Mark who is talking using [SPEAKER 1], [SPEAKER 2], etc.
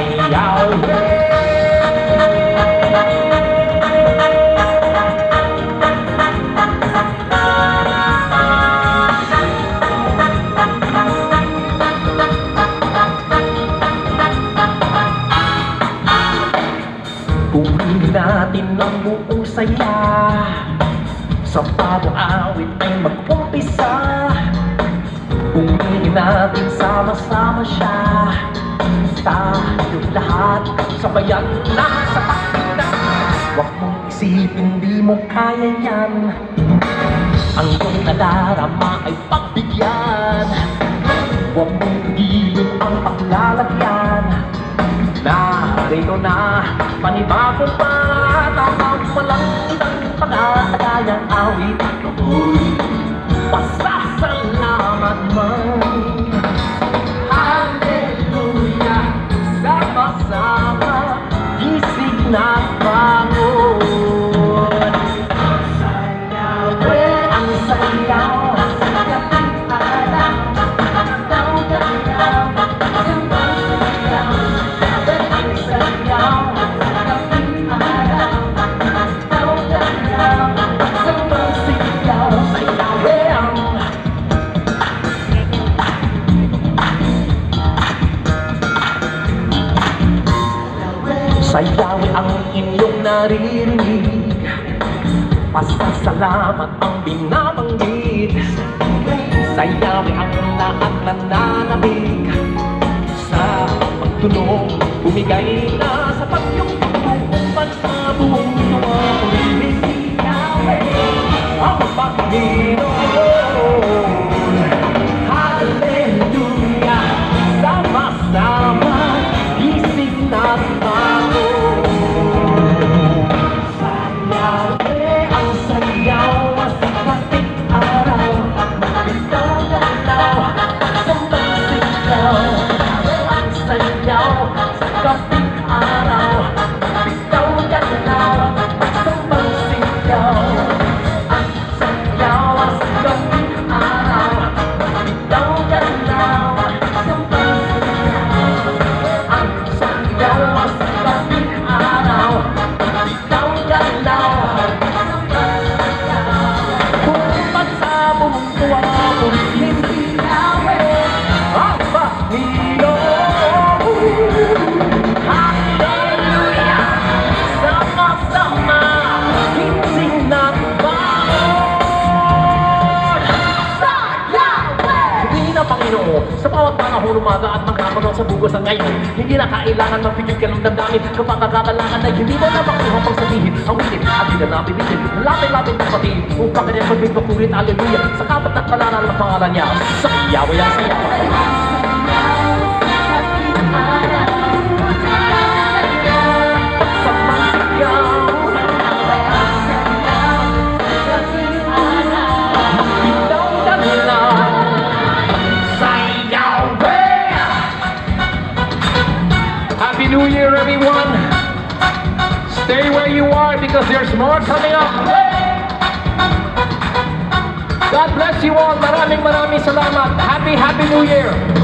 [SPEAKER 1] sayaw. Kunin natin ang buong saya Sa pag-awit ay mag-umpisa Pumili natin sama-sama siya Tayong lahat sabayan na sa pakita Huwag mong isipin di mo kaya yan. Ang iyong nadarama ay pagbigyan. Huwag mong tigilin ang paglalagyan. Narito na, panibagong patamang walang isang pag-aatagayang awit. Pasasalamat Sayawi ang inyong naririnig. Pasasalamat ang binabanggit. Sayawi ang lahat na nanabig Sa pagtunog Bumigay na sa pagyong panahon umaga at magkakaroon sa bugos ang ngayon Hindi na kailangan magpigil ka ng damdamin. Kapag nakakalangan ay hindi mo na makuha pang sabihin Ang wilit at hindi na napipitin Lapit-lapit ng pati Upang kanyang magbibakulit Hallelujah. Sa kapat at palaran ng pangalan niya Sa Yahweh ang sayaw New Year, everyone! Stay where you are because there's more coming up. God bless you all. Maraming maraming salamat. Happy, Happy New Year!